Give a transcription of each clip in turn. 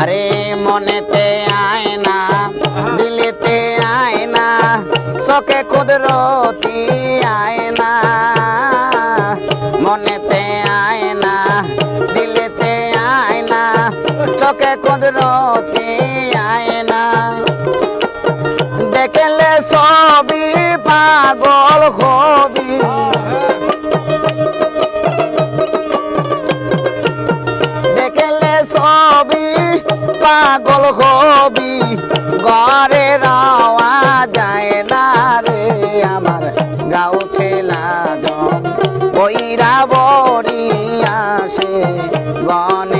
আরে মনেতে আয় না দিলেতে আয় না শোকে কুদরতি আয় না মনেতে আয় না দিলেতে আয় না চোখে কুদরতি আয় না দেখলে সবই পাগল হবি। দেখলে সবই পাগল হবি ঘরে রাওয়া যায় না রে আমার গাও ছেলা জম বইরা বড়ি আসে গনের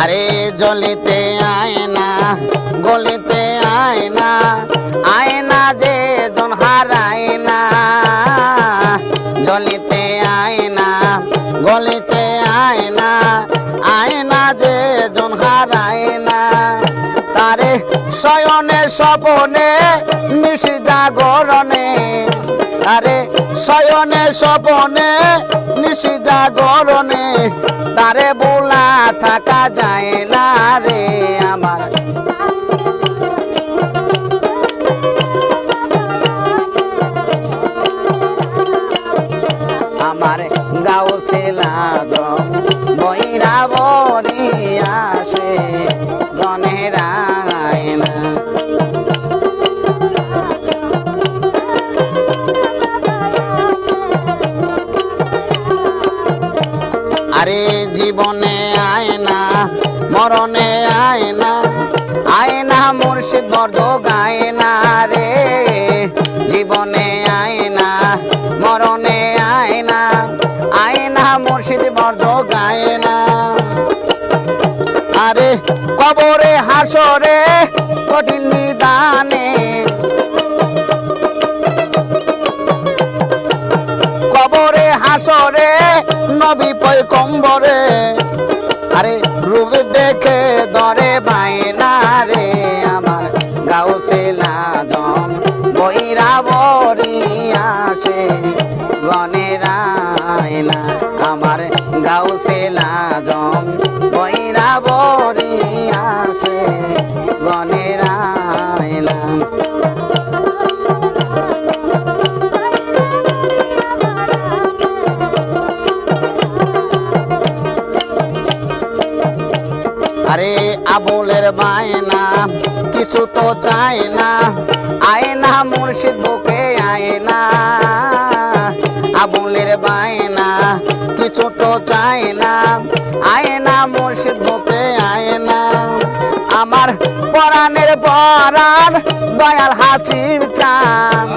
আরে জলিতে আয়না, গলিতে আয়না আয়না যে জন হারায় না। জলিতে আয়না, গলিতে আয়না আয়না যে জন হারায় না। তারে শয়নে স্বপনে নিশি জাগরণে আরে শয়নে স্বপনে নিশি বোলা থাকা যায় না রে আমার। আমার গাও ছেলাদম বইরা বরি আসে গনের আরে জীবনে আয়না, মরণে আয়না আয়না মুর্শিদ বর্দ গায়না রে। জীবনে আয়না, মরণে আয়না আয়না মুর্শিদ বর্দ গায়না। আরে কবরে হাসরে কঠিন নিদানে, কবরে হাসরে নবী পয়কম্বরে আরে রূপ দেখে দরে বাইনা রে, আমার গাও সেলাদম বইরা বরি আসে গনের আমার গাও সেলাদম বইরা বরি আরে আবুলের বায়না কিছু তো চায় না আয়না মুর্শিদ বুকে আয়না। আবুলের বায়না কিছু তো চায় না আয়না মুর্শিদ বুকে আয়না। আমার পরাণের পরাণ দয়াল হাসিব চান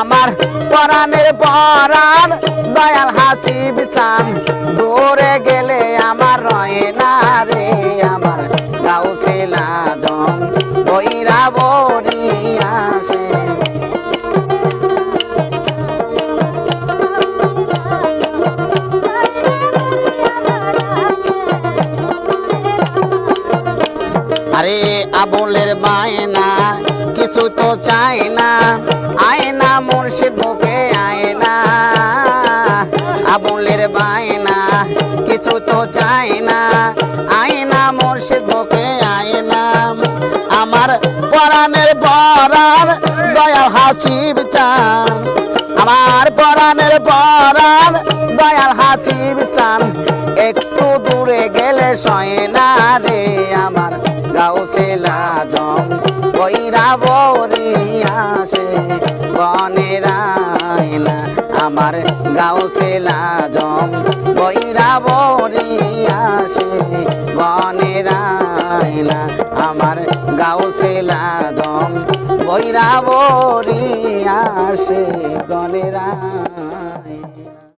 আমার পরাণের পরাণ দয়াল হাসিব চান দূরে আরে আবুলের বায়না কিছু তো চাই না। আয়না মুর্শিদ মুখে আয়না। আবুলের বায়না কিছু তো চাই না। আয়না মুর্শিদ মুখে আয়না। আমার পরাণের পরাণ, দয়াল হাসিব চান। আমার পরাণের পরাণ, দয়াল হাসিব চান। একটু দূরে গেলে সয় না রে, আমার গাও লাজম কইরা বরি আসে বনের আয়না, আমার গাও লাজম কইরা বরি আসে বনের আয়না, আমার গাও লাজম বৈরা বরি আসে গনেরা